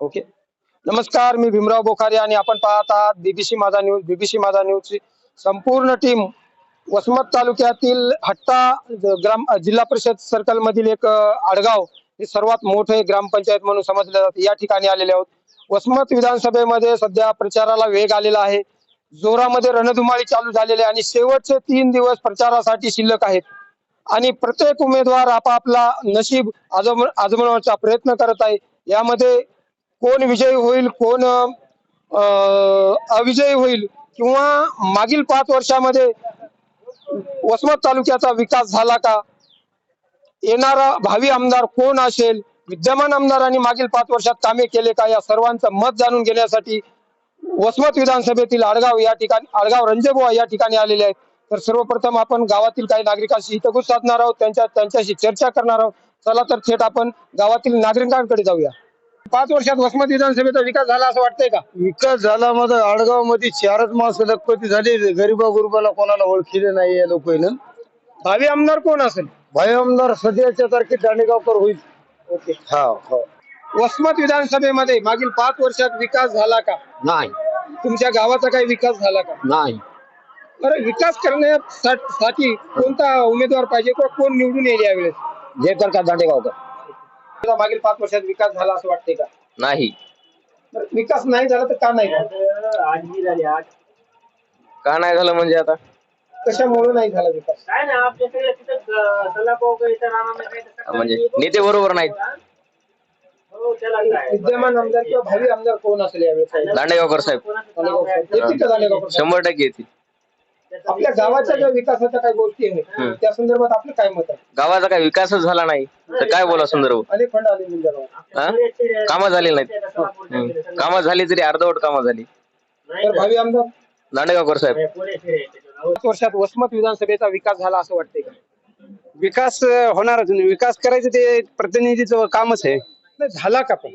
Okay. नमस्कार मी भीमराव बोखारे आणि आपण पाहत आहात बीबीसी माझा न्यूज बीबीसी माझा न्यूजची संपूर्ण टीम वसमत तालुक्यातील हट्टा ग्राम जिल्हा परिषद सर्कल मधील एक आडगाव हे सर्वात मोठे ग्रामपंचायत म्हणून समजले जाते. या ठिकाणी आलेले आहोत. वसमत विधानसभेमध्ये सध्या प्रचाराला वेग आलेला आहे. जोरामध्ये रणधुमाळी चालू झालेली आहे आणि शेवटचे तीन दिवस प्रचारासाठी शिल्लक आहेत. आणि प्रत्येक उमेदवार आपापला नशीब आजम आजमवण्याचा प्रयत्न करत आहे. यामध्ये कोण विजयी होईल कोण अं, अविजयी होईल किंवा मागील पाच वर्षामध्ये वसमत तालुक्याचा विकास झाला का? येणारा भावी आमदार कोण असेल? विद्यमान आमदारांनी मागील पाच वर्षात कामे केले का? या सर्वांचं मत जाणून घेण्यासाठी वसमत विधानसभेतील आडगाव या ठिकाणी आडगाव रंजबुवा या ठिकाणी आलेले आहेत. तर सर्वप्रथम आपण गावातील काही नागरिकांशी हितगुज साधणार आहोत त्यांच्या त्यांच्याशी चर्चा करणार आहोत. चला तर थेट आपण गावातील नागरिकांकडे जाऊया. पाच वर्षात वसमत विधानसभेचा विकास झाला असं वाटतंय का? विकास झाला माझा. आडगावमध्ये चारच मास लखपती झाले. गरीबा गुरुबाला कोणाला ओळखीले नाही या लोकांना भावी आमदार कोण असेल? भाई आमदार सध्याच्या तारखेत दांडेगावकर होईल. ओके. हा हो. वसमत विधानसभेमध्ये मागील पाच वर्षात विकास झाला का? नाही. तुमच्या गावाचा काही विकास झाला का? नाही. बरं विकास करण्यासाठी कोणता उमेदवार पाहिजे किंवा कोण निवडून येईल यावेळेस? जयकर का दांडेगावकर? तुला मागील पाच वर्षात विकास झाला असं वाटते का? नाही. बरं, विकास नाही झाला तर का नाही झाला? का नाही झालं म्हणजे आता? कशामुळे नाही झाला विकास? काय ना आपल्याकडे तिथं म्हणजे नेते बरोबर नाहीत. हो? त्याला काय? विद्यमान आमदार किंवा भावी आमदार कोण असेल यावेळेस? दांडेगावकर साहेब. येतील का दांडेगावकर साहेब? शंभर टक्के येतील. आपल्या गावाच्या ज्या विकासाच्या काही गोष्टी आहेत त्या संदर्भात आपलं काय मत आहे? गावाचा काही विकासच झाला नाही. तर काय बोला सुंदर अनेक फंड आले. हा? कामं झाली नाहीत. हम्म. कामं झाली तरी अर्धवट कामं झाली. तर भावी आमदार? दांडेगावकर साहेब. पाच वर्षात वसमत विधानसभेचा विकास झाला असं वाटतंय का? विकास होणारच नाही विकास करायचं ते प्रतिनिधीचं कामच आहे. नाही, झाला का पण?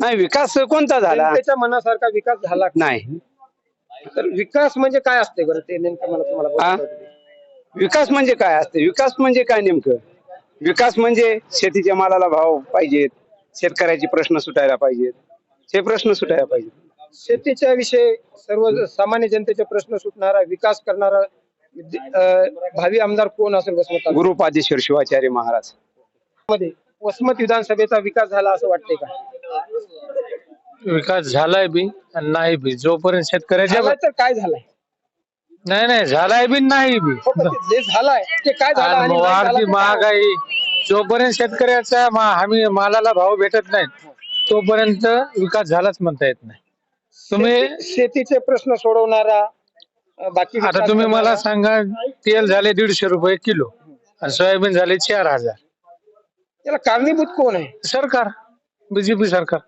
नाही विकास कोणता झाला? जनतेच्या मनासारखा विकास झाला का? नाही. तर विकास म्हणजे काय असते बरं? ते नेमकं मला तुम्हाला हा? विकास म्हणजे काय असते विकास म्हणजे काय नेमकं? विकास म्हणजे शेतीच्या मालाला भाव पाहिजेत शेतकऱ्याचे प्रश्न सुटायला पाहिजेत. हे प्रश्न सुटायला पाहिजेत. शेतीच्या विषयी सर्व सामान्य जनतेचे प्रश्न सुटणारा विकास करणारा अं, भावी आमदार कोण असेल वसमत गुरुपादेश्वर शिवाचार्य महाराज. मध्ये वसमत विधानसभेचा विकास झाला असं वाटते का? विकास झालाय बी. नाही बी जोपर्यंत शेतकऱ्याच्या झालाय तर काय झालाय? नाही नाही झालाय बी नाही बी. हो, पण ते जे झालाय ते काय झालं आणि आणि नाही झालं वाढती ते काय? महागाई जोपर्यंत शेतकऱ्याचा मा- हमी मालाला भाव भेटत नाहीत तोपर्यंत विकास झालाच म्हणता येत नाही. तुम्ही शेती- शेतीचे प्रश्न सोडवणारा अं, बाकी आता विकास तुम्ही मला करणारा- सांगा तेल झाले दीडशे रुपये किलो आणि सोयाबीन झाले चार हजार. याला कारणीभूत कोण आहे? सरकार बीजेपी सरकार.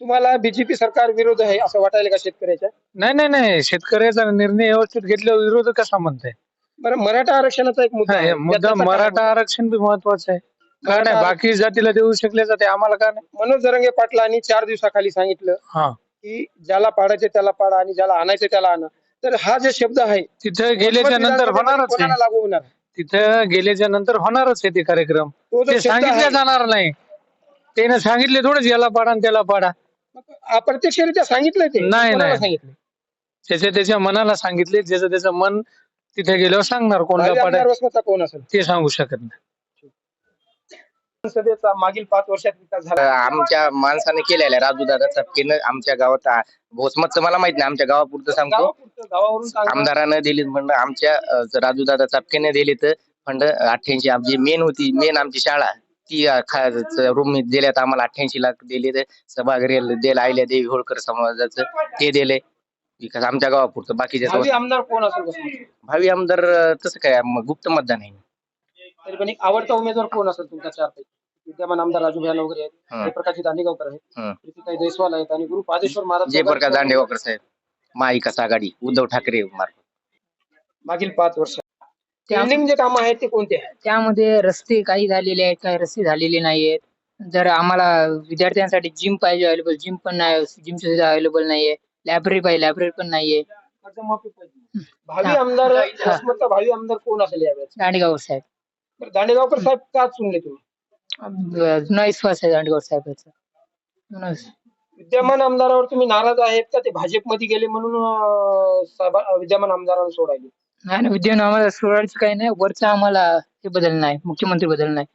तुम्हाला बीजेपी सरकार विरोध आहे असं वाटायला का शेतकऱ्याच्या? नाही नाही नाही. शेतकऱ्याचा निर्णय व्यवस्थित घेतल्यावर विरोध कसा म्हणताय? बरं मराठा आरक्षणाचा एक मुद्दा आहे. मुद्दा त्याचा काय मराठा आरक्षण बी महत्वाचं आहे. का मराठा नाही बाकी जातीला देऊ शकले जाते. आम्हाला का नाही? मनोज जरंगे पाटलांनी चार दिवसाखाली सांगितलं हा. की ज्याला पाडायचे त्याला पाडा आणि ज्याला आणायचे त्याला आणा. तर हा जे शब्द आहे तिथं गेल्याच्यानंतर होणारच कोणाला आहे. लागू होणार? तिथं गेल्याच्यानंतर होणारच आहे ते कार्यक्रम. तो जो ते शब्द सांगितले आहे- जाणार नाही. त्याने सांगितले थोडंच याला पाडा आणि त्याला पाडा. अप्रत्यक्षरित्या सांगितलंय ते. नाही, कोणाला नाही. सांगितलं त्याच्या त्याच्या मनाला सांगितले ज्याचं त्याचं मन तिथे गेल्यावर सांगणार कोणला कोण असेल? ते सांगू शकत नाही. संसदेचा मागील पाच वर्षात विकास झाला. आमच्या माणसाने केलेल्या राजू दादा चपकेनं आमच्या गावात आ- भोसमतचं मला माहीत नाही. आमच्या गावापुरतं सांगतो. गावापुरतं, गावावरून सांगा. आमदारानं दिलीत म्हणलं आमच्या राजू दादा चपकेने दिली तर फंड अठ्ठ्याऐंशी आमची मेन होती मेन आमची शाळा. ती रूम दिल्यात आम्हाला अठ्ठ्याऐंशी लाख दिले सभागृह दिला आयल्या देवी होळकर समाजाचं ते दिले. विकास आमच्या गावापुरतं बाकीच्या भावी आमदार कोण असेल? भावी आमदार तसं काय गुप्त मतदान आहे. तरी पण एक आवडता उमेदवार कोण असेल तुमच्या चार पैकी विद्यमान आमदार राजू भैया वगैरे आहेत. हं. जयप्रकाश दांडेगावकर आहेत. प्रीतीताई जयस्वाल आहेत आणि गुरु पादेश्वर महाराज जयप्रकाश दांडेगावकर साहेब महाविकास आघाडी उद्धव ठाकरे मार्फत. मागील पाच वर्ष पेंडिंग जे काम आहेत ते कोणते आहेत? त्यामध्ये रस्ते काही झालेले आहेत काही रस्ते झालेले नाहीयेत. जर आम्हाला विद्यार्थ्यांसाठी जिम पाहिजे अवेलेबल जिम पण नाही जिमची सुविधा अवेलेबल नाहीये. लायब्ररी पाहिजे लायब्ररी पण नाहीये. कर्जमाफी पाहिजे. भावी आमदार भावी आमदार कोण असेल यावेळेस? दांडेगाव साहेब. बरं, दांडेगावकर साहेब का चुनले तुम्ही? अं, जुना विश्वास आहे दांडेगाव साहेबांचा. म्हणूनच विद्यमान आमदारावर तुम्ही नाराज आहेत का? ते भाजपमध्ये गेले म्हणून अं, विद्यमान आमदारांना सोडायले. नाही ना विद्यमान आम्हाला सोडायचं काही नाही वरचं आम्हाला हे बदल नाही मुख्यमंत्री बदल नाही.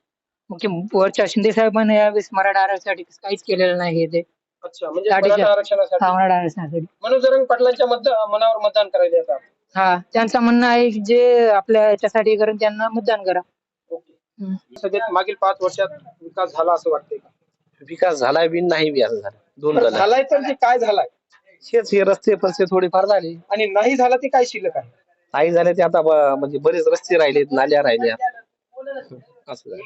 मुख्य वरच्या शिंदे साहेबांनी यावेळेस मराठा आरक्षणासाठी काहीच केलेलं नाही हे ते. अच्छा म्हणजे मराठा आरक्षणासाठी? हा, मराठा आरक्षणासाठी. मनोज जरंग पाटलांच्या मनावर मतदान करायला आता हा त्यांचं म्हणणं आहे की जे आपल्या याच्यासाठी करून त्यांना मतदान करा. ओके. सध्या मागील पाच वर्षात विकास झाला असं वाटतंय का? विकास झालाय बी नाही बी असं झालं. दोन झालं झालाय तर ते काय झालाय? हेच हे रस्ते पस्ते थोडीफार झाले. आणि नाही झाला ते काय शिल्लक आहे? नाही झाले ते आता ब- म्हणजे बरेच रस्ते राहिलेत नाल्या राहिल्या. असं झालं.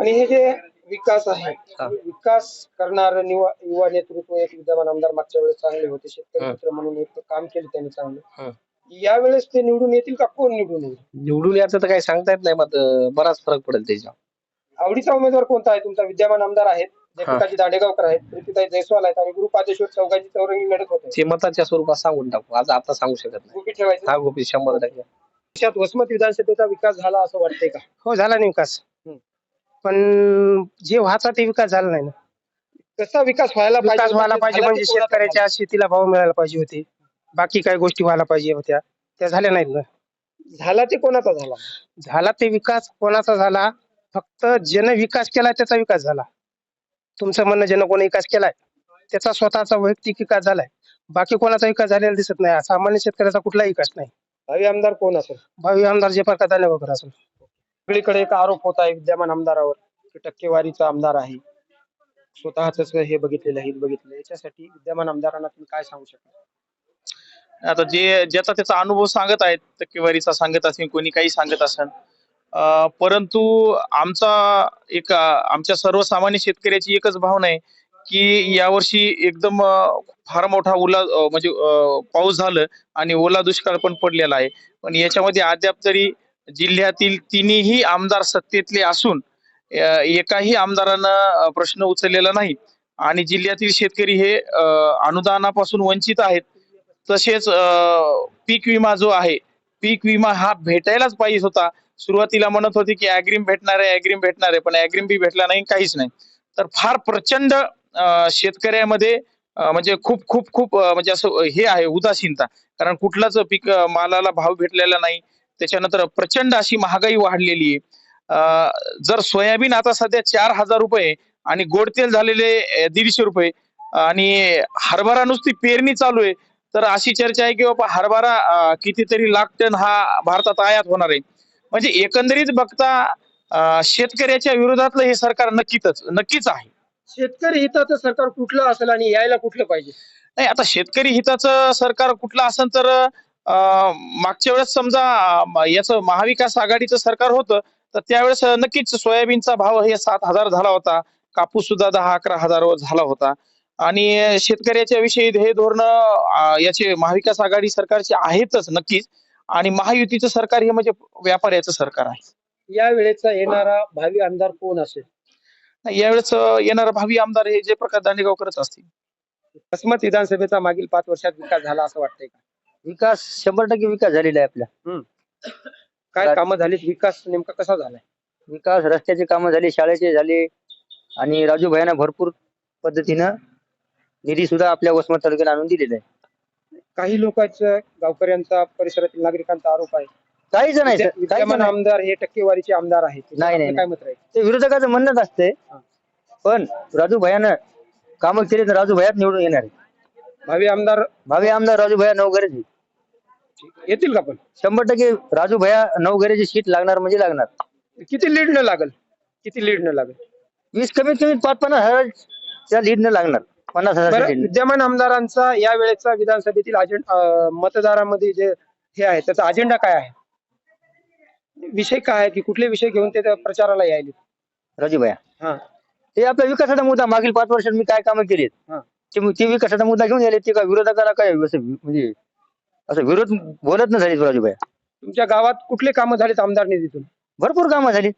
आणि हे जे विकास आहे हा. विकास करणार युवा युवा नेतृत्व एक विद्यमान आमदार मागच्या वेळेस चांगले होते शेतकरी हं. मित्र म्हणून एक काम केले त्यांनी हं. चांगलं यावेळेस ते निवडून येतील का कोण निवडून येईल? निवडून याचं तर काही सांगता येत नाही मग बराच फरक पडेल त्याच्यावर. आवडीचा उमेदवार कोणता आहे? तुमचा विद्यमान आमदार आहेत. जयप्रकाशजी दांडेगावकर आहेत प्रीतीताई जयस्वाल आहेत आणि गुरुपादेश्वर चौघांची चौरंगी लढत होते. ते मताच्या स्वरूपात सांगून टाकू. आज आता सांगू शकत नाही. गुपी ठेवायचं. हा गोपी शंभर टक्के. देशात वसमत विधानसभेचा विकास झाला असं वाटतंय का? हो झाला नाही विकास. पण जे व्हायचा ते विकास झाला नाही ना. कसा विकास व्हायला पाहिजे? विकास व्हायला पाहिजे म्हणजे शेतकऱ्याच्या शेतीला भाव मिळायला पाहिजे होते. बाकी काही गोष्टी व्हायला पाहिजे होत्या. त्या झाल्या नाहीत ना. झाला? ते कोणाचा झाला? झाला ते विकास कोणाचा झाला? फक्त ज्यानं विकास केलाय त्याचा विकास झाला. तुमचं म्हणणं ज्यानं कोणी विकास केलाय त्याचा स्वतःचा वैयक्तिक विकास झालाय. बाकी कोणाचा विकास झालेला दिसत नाही. सामान्य शेतकऱ्याचा कुठलाही विकास नाही. भावी आमदार कोण असेल? भावी आमदार जे प्रकार दानेगावकर असेल. सगळीकडे एक आरोप होत आहे विद्यमान आमदारावर की टक्केवारीचा आमदार आहे. स्वतःच हे बघितलेलं आहे हे बघितलेलं आहे. याच्यासाठी विद्यमान आमदारांना तुम्ही काय सांगू शकता? आता जे ज्याचा त्याचा अनुभव सांगत आहेत टक्केवारीचा सांगत असेल कोणी काही सांगत असेल परंतु आमचा एक आमच्या सर्वसामान्य शेतकऱ्याची एकच भावना आहे की यावर्षी एकदम फार मोठा ओला म्हणजे पाऊस झालं आणि ओला दुष्काळ पण पडलेला आहे. पण याच्यामध्ये अद्याप तरी जिल्ह्यातील तिन्ही आमदार सत्तेतले असून एकाही आमदारानं प्रश्न उचललेला नाही. आणि जिल्ह्यातील शेतकरी हे अनुदानापासून वंचित आहेत. तसेच पीक विमा जो आहे पीक विमा हा भेटायलाच पाहिजे होता. सुरुवातीला म्हणत होती की अग्रिम भेटणार आहे अग्रिम भेटणार आहे पण अग्रिम बी भेटला नाही काहीच नाही. तर फार प्रचंड अं, शेतकऱ्यामध्ये म्हणजे खूप खूप खूप म्हणजे असं हे आहे उदासीनता. कारण कुठलाच पीक मालाला भाव भेटलेला नाही. त्याच्यानंतर प्रचंड अशी महागाई वाढलेली आहे. जर सोयाबीन आता सध्या चार हजार रुपये आणि गोड तेल झालेले दीडशे रुपये आणि हरभरा नुसती पेरणी चालू आहे तर अशी चर्चा आहे की बाबा हरभरा कितीतरी लाख टन हा भारतात आयात होणार आहे. म्हणजे एकंदरीत बघता शेतकऱ्याच्या विरोधातलं हे सरकार नक्कीच नक्कीच आहे. शेतकरी हिताचं सरकार कुठलं असेल आणि यायला कुठलं पाहिजे? नाही आता शेतकरी हिताचं सरकार कुठलं असेल तर मागच्या वेळेस समजा याचं महाविकास आघाडीचं सरकार होतं तर त्यावेळेस नक्कीच सोयाबीनचा भाव हे सात हजार झाला होता. कापूस सुद्धा दहा अकरा हजारावर झाला होता. आणि शेतकऱ्याच्या विषयी हे धोरण याचे महाविकास आघाडी सरकारचे आहेतच नक्कीच. आणि महायुतीचं सरकार हे म्हणजे व्यापाऱ्याचं सरकार आहे. या वेळेचा येणारा भावी आमदार कोण असेल? यावेळेस येणारा भावी आमदार हे जयप्रकाश दांडेगावकरच असतील. वसमत विधानसभेचा मागील पाच वर्षात विकास झाला असं वाटतंय का? विकास शंभर टक्के विकास झालेला आहे आपला. काय कामं झालीत? विकास नेमका कसा झालाय? विकास रस्त्याचे कामं झाले शाळेचे झाले आणि राजू भैयानं भरपूर पद्धतीनं निधी सुद्धा आपल्या वसमत तालुक्याला आणून दिलेला आहे. काही लोकांचा गावकऱ्यांचा परिसरातील नागरिकांचा आरोप आहे. नाही सर, विद्य- काहीच विद्यमान आमदार हे टक्केवारीचे आमदार आहेत. नाही, नाही, आपलं काय मत राहील? ते विरोधकाचं म्हणणंच असते पण राजू भैयानं कामं केली तर राजू भैयात निवडून येणार आहे. भावी आमदार भावी आमदार राजू भैया नवघरेच येतील का पण? शंभर टक्के राजू भैया नवघरेची सीट लागणार म्हणजे लागणार. किती लीड न लागल? किती लीड न लागल? वीस कमीत कमी पाच पन्नास हजारच्या लीडनं लागणार. पन्नास हजार बरं विद्यमान आमदारांचा या वेळेचा विधानसभेतील अजेंडा मतदारामध्ये जे हे आहे त्याचा अजेंडा काय आहे? विषय काय आहे की कुठले विषय घेऊन ते त्या प्रचाराला यायले? राजू भैया हा ते आपला विकासाचा मुद्दा मागील पाच वर्षात मी काय कामं केली हा. ते ते विकासाचा मुद्दा घेऊन गेले ते का विरोधकाला काय असं म्हणजे असं विरोध बोलत नाही झाली राजू भैया तुमच्या गावात कुठले कामं झालेत आमदार निधीतून? भरपूर कामं झाली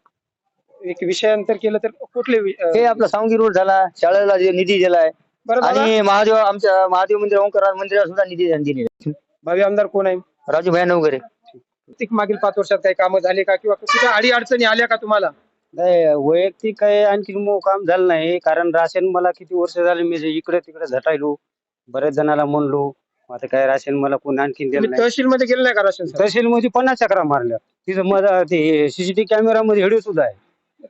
एक विषयांतर केलं तर कुठले वि- अं, हे आपला सावंगी रोड झाला शाळेला जे निधी दिलाय आणि महादेव आमच्या महादेव मंदिर ओंकार मंदिराला सुद्धा निधी दिलेला भावी आमदार कोण आहे? राजू भैया नवघरे प्रत्येक मागील पाच वर्षात काही कामं झाले का किंवा कुठे अडी अडचणी आल्या का तुम्हाला? नाही वैयक्तिक काही आणखी मो काम झालं नाही. कारण राशन मला किती वर्ष झाले मी जे इकडे तिकडे झटायलो. बऱ्याच जणाला म्हणलो आता काय राशन मला कोण आणखीन दिलं तुम्ही नाही. तहसील मध्ये गेले नाही का राशन साहेब? तहसील मध्ये पन्नास चक्रा मारल्या. तिथं माझा ते सीसीटीव्ही कॅमेरा मध्ये व्हिडिओ सुद्धा आहे.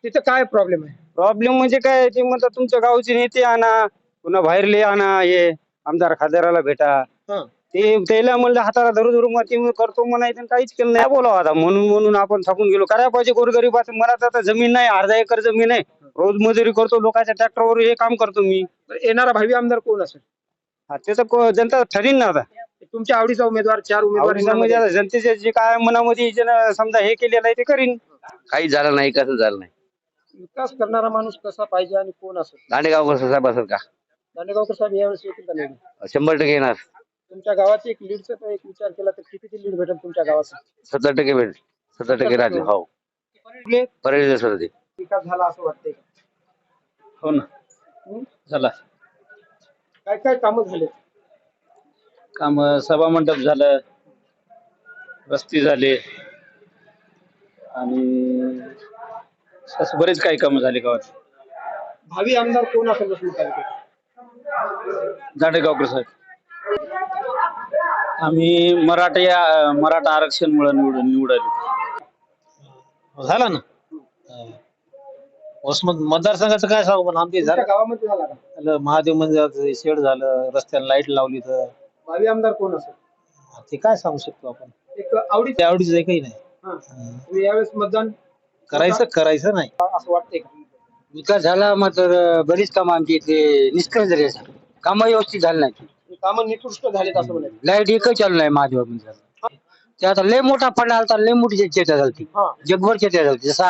तिथं काय प्रॉब्लेम आहे? प्रॉब्लेम म्हणजे काय ते म्हणतात तुमच्या गावचे नेते आणा. पुन्हा बाहेरले आणा हे आमदार खासदाराला भेटा. हं. ते त्याला म्हणलं हाताला धरू धरू मग ते करतो म्हणायचं आणि काहीच केलं नाही. बोलावं आता. म्हणून म्हणून आपण थकून गेलो. करायला पाहिजे गोरगरीबाचं मला तर आता जमीन नाही अर्धा एकर जमीन आहे. रोज मजुरी करतो लोकांच्या ट्रॅक्टरवर हे काम करतो मी. येणारा भावी आमदार कोण असेल? हा, ते तर को- जनता ठरीन ना आता. तुमच्या आवडीचा उमेदवार चार उमेदवार म्हणजे आता जनतेचे जे काय मनामध्ये ज्यानं समजा हे केलेलं आहे ते करीन. काही झालं नाही कसं झालं नाही. विकास करणारा माणूस कसा पाहिजे आणि कोण असेल? दांडेगावकर साहेब असेल का? दांडेगावकर साहेब यावेळेस येतील का नाही? शंभर टक्के येणार. तुमच्या गावाची एक लीडचा तो एक विचार केला तर किती लीड भेटेल तुमच्या गावाचा? सत्तर टक्के भेट सत्तर टक्के राहते हो. सर ते विकास झाला असं वाटतंय का? हो ना. हं? झाला. काय काय कामं झाले काम सभा मंडप झालं. रस्ते झाले. आणि असं बरेच काही कामं झाले गावात. भावी आमदार कोण असेल तालुक्यात दांडेगावकर साहेब. आम्ही मराठा या मराठा आरक्षणमुळे निवडून निवडाले झाला ना? वसमत मतदारसंघाचं काय सांगू पण आमचे झालं. गावामध्ये झाला का? झालं, महादेव मंदिराचं शेड झालं रस्त्याला लाइट लावली तर. भावी आमदार कोण असेल? ते काय सांगू शकतो आपण? एक आवडी ते आवडीचं काही नाही. तुम्ही यावेळेस मतदान करायचं करायचं नाही. असं वाटतंय का? विकास झाला मात्र बरीच कामं आमची इथे निष्कर्ष झाले कामं व्यवस्थित झाली नाही कामं निकृष्ट झालेत असं म्हणायचं. लाइट एकच चालू नाही महादेव मंदिराला ते आता लय मोठा फंड आलता लय मोठी चर्चा झाली हा. जगभर चर्चा झाली जसा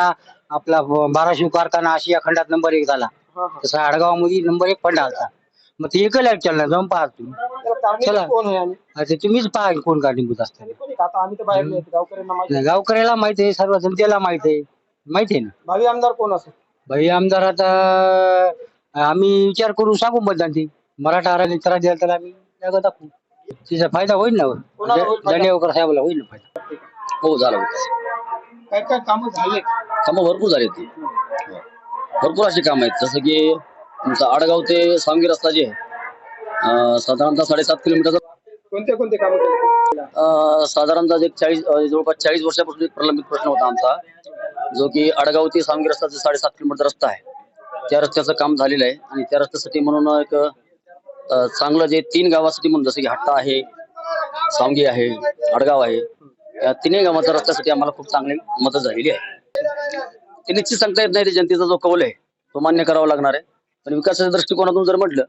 आपला बाराशिव कारखाना आशिया खंडात नंबर एक झाला. हा हा. तसा आडगाव नंबर एक फंड आलता मग ते एकच लाइट चालणार जाऊन पाहा तुम्ही. त्याला कारणीभूत चला. कोण आहे आणि? आता तुम्हीच पहा कोण कारणीभूत असतात आणि कोणी का? आता आम्ही तर बाहेर नाही. येत, गावकऱ्यांना माहिती. गावकऱ्याला माहिती आहे सर्व जनतेला माहिती आहे. माहिती आहे ना? भावी आमदार कोण असेल? भाई आमदार आता आम्ही विचार करू सांगू मतदान ती. मराठा आरक्षण त्रास द्याल तर आम्ही जागा दाखवू. तिचा फायदा होईल ना कोणाला होईल फायदा? दंडेवकर साहेबाला होईल ना फायदा. हो झाला काय काय कामं झाले? कामं भरपूर झाली ती भरपूर अशी कामं आहेत. जसं की तुमचा आडगाव ते सांगवी रस्ता जे आहे अं, साधारणतः साडेसात किलोमीटरचा कोणते कोणते कामं केले अं, साधारणतः एक चाळीस अं, जवळपास चाळीस वर्षापासून एक प्रलंबित प्रश्न होता आमचा. जो की आडगाव ते सांगवी रस्ता जो साडेसात किलोमीटर रस्ता आहे त्या रस्त्याचं काम झालेलं आहे. आणि त्या रस्त्यासाठी म्हणून एक चांगलं जे तीन गावासाठी म्हणून जसं की हट्टा आहे सांगी आहे आडगाव आहे या तिन्ही गावाच्या रस्त्यासाठी आम्हाला खूप चांगली मदत झालेली आहे. ते निश्चित सांगता येत नाही ते जनतेचा जो कौल आहे तो मान्य करावा लागणार आहे. पण विकासाच्या दृष्टिकोनातून जर म्हटलं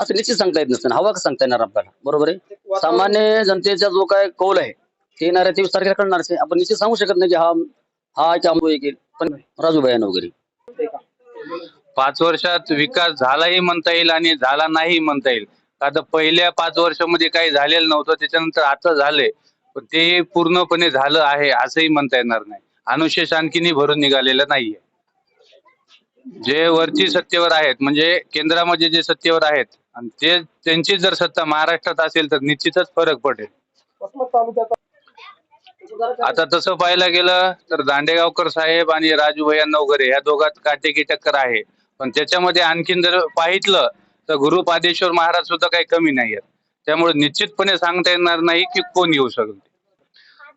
असं निश्चित सांगता येत नसतं हवा का सांगता येणार आपल्याला? बरोबर आहे? सामान्य जनतेचा जो काय कौल आहे ते येणार आहे तेवीस तारखेला कळणार आपण निश्चित सांगू शकत नाही की हा हा त्यामुळे येईल. पण राजूभाई वगैरे. पाच वर्षात विकास झालाही म्हणता येईल आणि झाला नाही म्हणता येईल. आता पहिल्या पाच वर्षामध्ये काही झालेलं नव्हतं त्याच्यानंतर आता झालंय. पण ते पूर्णपणे झालं आहे असंही म्हणता येणार नाही. अनुशेष आणखीनही भरून निघालेलं नाहीये. जे वरची सत्तेवर आहेत म्हणजे केंद्रामध्ये जे सत्तेवर आहेत आणि ते त्यांची जर सत्ता महाराष्ट्रात असेल तर निश्चितच फरक पडेल. आता तसं पाहायला गेलं तर दांडेगावकर साहेब आणि राजू भैया नवघरे या दोघात काटेकी टक्कर आहे. पण त्याच्यामध्ये आणखीन जर पाहितलं तर गुरु पादेश्वर महाराज सुद्धा काही कमी नाही आहेत त्यामुळे निश्चितपणे सांगता येणार नाही की कोण येऊ शकते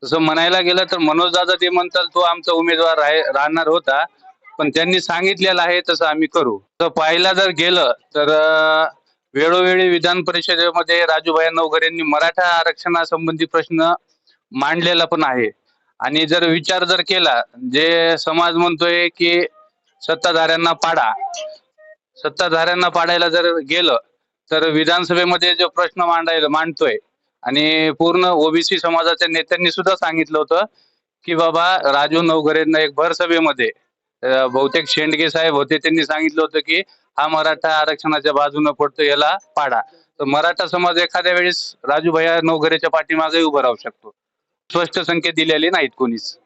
तसं म्हणायला गेलं तर मनोज दादा ते म्हणतात तो आमचा उमेदवार राहणार होता. पण त्यांनी सांगितलेलं आहे तसं आम्ही करू. तर पाहायला जर गेलं तर वेळोवेळी विधान परिषदेमध्ये राजूभाई नवघर यांनी मराठा आरक्षणासंबंधी प्रश्न मांडलेला पण आहे. आणि जर विचार जर केला जे समाज म्हणतोय की सत्ताधाऱ्यांना पाडा. सत्ताधाऱ्यांना पाडायला जर गेलं तर विधानसभेमध्ये जो प्रश्न मांडायला मांडतोय आणि पूर्ण ओबीसी समाजाच्या नेत्यांनी सुद्धा सांगितलं होतं की बाबा राजू नवघरेंना एक भर सभेमध्ये बहुतेक शेंडगे साहेब होते त्यांनी सांगितलं होतं की हा मराठा आरक्षणाच्या बाजूने पडतो याला पाडा. तर मराठा समाज एखाद्या वेळेस राजू भैया नवघरेच्या पाठीमागे उभं राहू शकतो. स्पष्ट संकेत दिलेले नाहीत कोणीच.